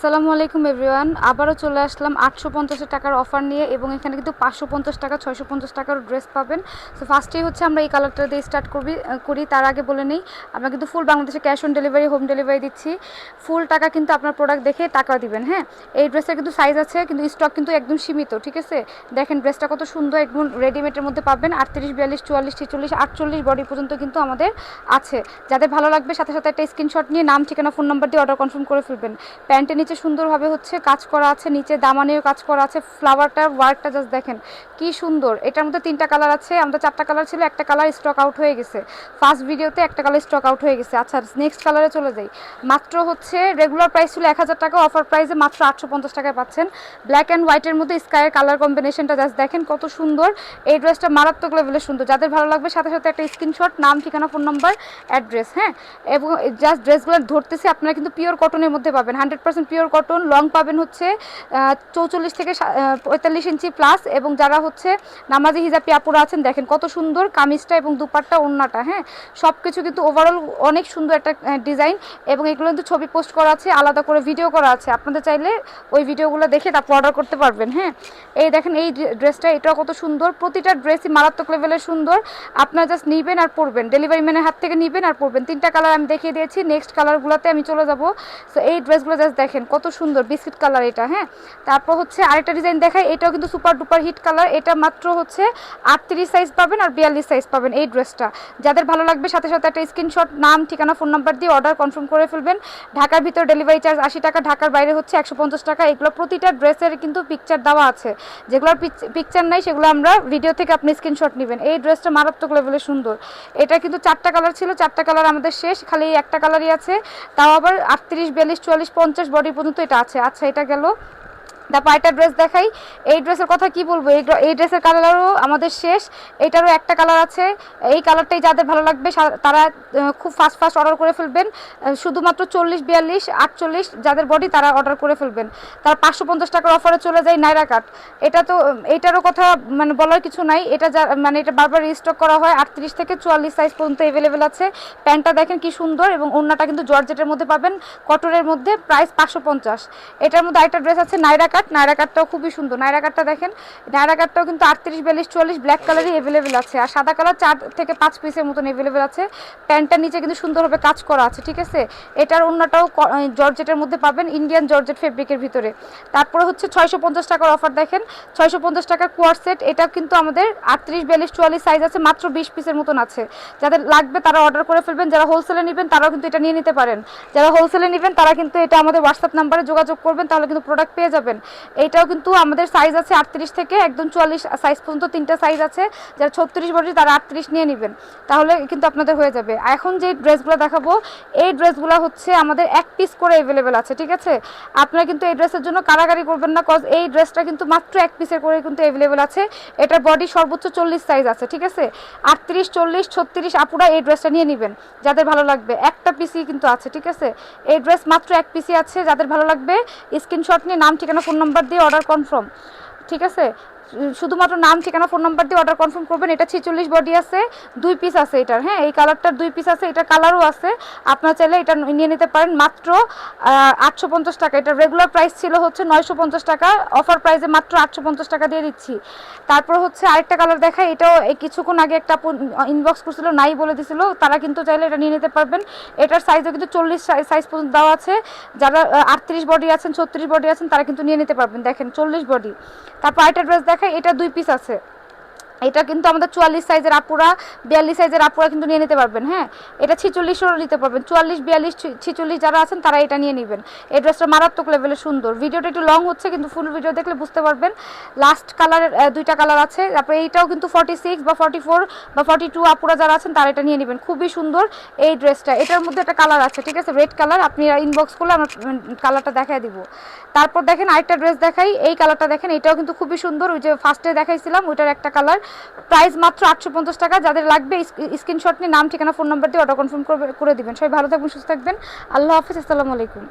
আসসালামু আলাইকুম এভরিওয়ান আবারও চলে আসলাম আটশো পঞ্চাশ টাকার অফার নিয়ে এবং এখানে কিন্তু পাঁচশো পঞ্চাশ টাকা, ছয়শো পঞ্চাশ টাকার ড্রেস পাবেন। সো ফার্স্টেই হচ্ছে আমরা এই কালারটা দিয়ে স্টার্ট করবি করি। তার আগে বলে নিই, আমরা কিন্তু ফুল বাংলাদেশে cash on delivery home delivery দিচ্ছি। ফুল টাকা কিন্তু আপনার প্রোডাক্ট দেখে টাকা দিবেন হ্যাঁ? এই ড্রেসের কিন্তু সাইজ আছে, কিন্তু স্টক কিন্তু একদম সীমিত, ঠিক আছে? দেখেন ড্রেসটা কত সুন্দর, একদম রেডিমেডের মধ্যে পাবেন। আটত্রিশ, বিয়াল্লিশ, চুয়াল্লিশ, ছেচল্লিশ, আটচল্লিশ বডি পর্যন্ত কিন্তু আমাদের আছে। যাদের ভালো লাগবে, সাথে সাথে একটা স্ক্রিনশট নিয়ে নাম, ঠিকানা ফোন নাম্বার দিয়ে অর্ডার কনফার্ম করে ফেলবেন। প্যান্টের নিচে সুন্দরভাবে হচ্ছে কাজ করা আছে, নিচে দামানিও কাজ করা আছে ফ্লাওয়ারটার ওয়ার্কটা জাস্ট দেখেন, কি সুন্দর। এটার মধ্যে তিনটা কালার আছে, আমাদের চারটা কালার ছিল, একটা কালার স্টক আউট হয়ে গেছে। ফার্স্ট ভিডিওতে একটা কালার স্টক আউট হয়ে গেছে। আচ্ছা নেক্সট কালারে চলে যাই। মাত্র হচ্ছে রেগুলার প্রাইস ছিল এক হাজার টাকা অফার প্রাইসে মাত্র আটশো পঞ্চাশ টাকায় পাচ্ছেন। ব্ল্যাক অ্যান্ড হোয়াইটের মধ্যে স্কাইয়ের কালার কম্বিনেশনটা জাস্ট দেখেন, কত সুন্দর। এই ড্রেসটা মারাত্মক লেভেলে সুন্দর। যাদের ভালো লাগবে, সাথে সাথে একটা স্ক্রিনশট নাম, ঠিকানা ফোন নাম্বার অ্যাড্রেস হ্যাঁ? এবং জাস্ট ড্রেসগুলো ধরতেছি, আপনারা কিন্তু পিওর কটনের মধ্যে পাবেন। Hundred percent pure cotton long পাবেন হচ্ছে চৌচল্লিশ থেকে পঁয়তাল্লিশ ইঞ্চি প্লাস এবং যারা হচ্ছে নামাজি হিজাবি আপুরা আছেন, দেখেন কত সুন্দর কামিজটা এবং দুপাট্টা, ওড়নাটা হ্যাঁ? সব কিছু কিন্তু ওভারঅল অনেক সুন্দর একটা ডিজাইন এবং এগুলো কিন্তু ছবি পোস্ট করা আছে, আলাদা করে ভিডিও করা আছে। আপনাদের চাইলে ওই ভিডিওগুলো দেখে তারপর অর্ডার করতে পারবেন হ্যাঁ? এই দেখেন এই ড্রেসটা, এটাও কত সুন্দর। প্রতিটা ড্রেসই মারাত্মক লেভেলের সুন্দর। আপনারা জাস্ট নিবেন আর পরবেন। ডেলিভারি ম্যানের হাত থেকে নিবেন আর পরবেন। তিনটা কালার আমি দেখিয়ে দিয়েছি। নেক্সট কালারগুলোতে আমি চলে যাব। সো এই ড্রেসগুলো জাস্ট দেখেন কত সুন্দর বিস্কিট কালার এটা হ্যাঁ? তারপর হচ্ছে আরেকটা ডিজাইন দেখায় এটাও কিন্তু সুপার ডুপার হিট কালার এটা মাত্র হচ্ছে আটত্রিশ সাইজ পাবেন আর বিয়াল্লিশ সাইজ পাবেন এই ড্রেসটা যাদের ভালো লাগবে, সাথে সাথে একটা স্ক্রিনশট নাম, ঠিকানা ফোন নাম্বার দিয়ে অর্ডার কনফার্ম করে ফেলবেন। ঢাকার ভিতর ডেলিভারি চার্জ আশি টাকা, ঢাকার বাইরে হচ্ছে একশো পঞ্চাশ টাকা। এগুলো প্রতিটা ড্রেসের কিন্তু পিকচার দেওয়া আছে। যেগুলোর পিকচার নাই, সেগুলো আমরা ভিডিও থেকে আপনি স্ক্রিনশট নেবেন। এই ড্রেসটা মারাত্মক লেভেলে সুন্দর। এটা কিন্তু চারটা কালার ছিল, চারটা কালার আমাদের শেষ, খালি একটা কালারই আছে। তাও আবার আটত্রিশ, বিয়াল্লিশ, চুয়াল্লিশ, পঞ্চাশ বডি পর্যন্ত এটা আছে। আচ্ছা এটা গেল। তারপর একটা ড্রেস দেখাই। এই ড্রেসের কথা কি বলব? এই ড্রেসের কালারও আমাদের শেষ। এটারও একটা কালার আছে। এই কালারটাই যাদের ভালো লাগবে তারা খুব ফাস্ট ফাস্ট অর্ডার করে ফেলবেন। শুধুমাত্র চল্লিশ বিয়াল্লিশ আটচল্লিশ যাদের বডি তারা অর্ডার করে ফেলবেন। তার পাঁচশো পঞ্চাশ টাকার অফারে চলে যায় নাইরা কাট এটা তো উম, এইটারও কথা মানে বলার কিছু নাই। এটা যা মানে এটা বারবার রিস্টক করা হয়। আটত্রিশ থেকে চুয়াল্লিশ সাইজ পর্যন্ত অ্যাভেলেবেল আছে। প্যান্টটা দেখেন কি সুন্দর এবং ওড়নাটা কিন্তু জর্জেটের মধ্যে পাবেন। কটনের মধ্যে প্রাইস পাঁচশো পঞ্চাশ। এটার মধ্যে আরেকটা ড্রেস আছে নাইরা কাট নাইরা কাটটাও খুবই সুন্দর। নাইরা কাটটা দেখেন, নাইরা কাটটাও কিন্তু আটত্রিশ, বিয়াল্লিশ, চুয়াল্লিশ ব্ল্যাক কালারই অ্যাভেলেবেল আছে। আর সাদা কালার চার থেকে পাঁচ পিসের মতন অ্যাভেলেবেল আছে। প্যান্টটার নিচে কিন্তু সুন্দরভাবে কাজ করা আছে, ঠিক আছে? এটার অন্যটাও জর্জেটের মধ্যে পাবেন ইন্ডিয়ান জর্জেট ফেব্রিকের ভিতরে। তারপরে হচ্ছে ছয়শো পঞ্চাশ টাকার অফার দেখেন। ছয়শো পঞ্চাশ টাকার কোয়ার সেট এটা কিন্তু আমাদের আটত্রিশ, বিয়াল্লিশ, চুয়াল্লিশ সাইজ আছে, মাত্র বিশ পিসের মতন আছে। যাদের লাগবে তারা অর্ডার করে ফেলবেন, যারা হোলসেলে নেবেন তারাও কিন্তু এটা নিয়ে নিতে পারেন। যারা হোলসেলে নেবেন তারা কিন্তু এটা আমাদের হোয়াটসঅ্যাপ নাম্বারে যোগাযোগ করবেন, তাহলে কিন্তু প্রোডাক্ট পেয়ে যাবেন। এইটাও কিন্তু আমাদের সাইজ আছে আটত্রিশ থেকে একদম চুয়াল্লিশ সাইজ পর্যন্ত তিনটা সাইজ আছে। যারা ছত্রিশ বডি তারা আটত্রিশ নিয়ে নেবেন। তাহলে কিন্তু আপনাদের হয়ে যাবে। এখন যে ড্রেসগুলো দেখাবো, এই ড্রেসগুলো হচ্ছে আমাদের এক পিস করে অ্যাভেলেবেল আছে, ঠিক আছে? আপনারা কিন্তু এই ড্রেসের জন্য কারাগারি করবেন না কজ এই ড্রেসটা কিন্তু মাত্র এক পিসের করে কিন্তু অ্যাভেলেবেল আছে। এটার বডি সর্বোচ্চ চল্লিশ সাইজ আছে, ঠিক আছে? আটত্রিশ, চল্লিশ, ছত্রিশ, আপুরা এই ড্রেসটা নিয়ে নেবেন, যাদের ভালো লাগবে। একটা পিসই কিন্তু আছে, ঠিক আছে? এই ড্রেস মাত্র এক পিসই আছে, যাদের ভালো লাগবে স্ক্রিনশট নিয়ে নাম, ঠিকানা ফোন নাম্বার দিয়ে অর্ডার কনফার্ম ঠিক আছে? শুধুমাত্র নাম, ঠিকানা, ফোন নাম্বার দিয়ে অর্ডার কনফার্ম করবেন। এটা ছেচল্লিশ বডি আছে, দুই পিস আছে এটার। হ্যাঁ এই কালারটার দুই পিস আছে এটার কালারও আছে। আপনার চাইলে এটা নিয়ে নিতে পারেন। মাত্র আটশো পঞ্চাশ টাকা। এটা রেগুলার প্রাইস ছিল হচ্ছে নয়শো পঞ্চাশ টাকা। অফার প্রাইসে মাত্র আটশো পঞ্চাশ টাকা দিয়ে দিচ্ছি। তারপর হচ্ছে আরেকটা কালার দেখাই। এটাও কিছুক্ষণ আগে একটা ইনবক্স করছিল, নাই বলে দিছিল। তারা কিন্তু চাইলে এটা নিয়ে নিতে পারবেন। এটার সাইজও কিন্তু চল্লিশ সাইজ পর্যন্ত দেওয়া আছে। যারা আটত্রিশ বডি আছেন, ছত্রিশ বডি আছেন, তারা কিন্তু নিয়ে নিতে পারবেন। দেখেন, চল্লিশ বডি তারপর আরেকটা ড্রেস দেখাই এটা দুই পিস আছে। এটা কিন্তু আমাদের চুয়াল্লিশ সাইজের আপুরা, বিয়াল্লিশ সাইজের আপুরা কিন্তু নিয়ে নিতে পারবেন হ্যাঁ? এটা ছিচল্লিশেরও নিতে পারবেন, চুয়াল্লিশ, বিয়াল্লিশ ছিচল্লিশ যারা আছেন তারা এটা নিয়ে নেবেন। এই ড্রেসটা মারাত্মক লেভেলে সুন্দর। ভিডিওটা একটু লং হচ্ছে, কিন্তু ফুল ভিডিও দেখলে বুঝতে পারবেন। লাস্ট কালারের দুইটা কালার আছে। তারপরে এইটাও কিন্তু ফর্টি সিক্স বা ফর্টি ফোর বা ফর্টি টু আপুরা যারা আছেন তারা এটা নিয়ে নেবেন। খুবই সুন্দর এই ড্রেসটা এটার মধ্যে একটা কালার আছে, ঠিক আছে? রেড কালার আপনি ইনবক্স করলে আমরা কালারটা দেখাই দিব। তারপর দেখেন আরেকটা ড্রেস দেখাই। এই কালারটা দেখেন, এটাও কিন্তু খুবই সুন্দর। ওই যে ফার্স্টে দেখাইছিলাম, ওইটার একটা কালার প্রাইস মাত্র আটশো পঞ্চাশ টাকা। যাদের লাগবে স্ক্রিনশট নিয়ে নাম, ঠিকানা, ফোন নাম্বার দিয়ে অর্ডার কনফার্ম করে দিবেন। সবাই ভালো থাকবেন, সুস্থ থাকবেন। আল্লাহ হাফিজ, আসসালামু আলাইকুম।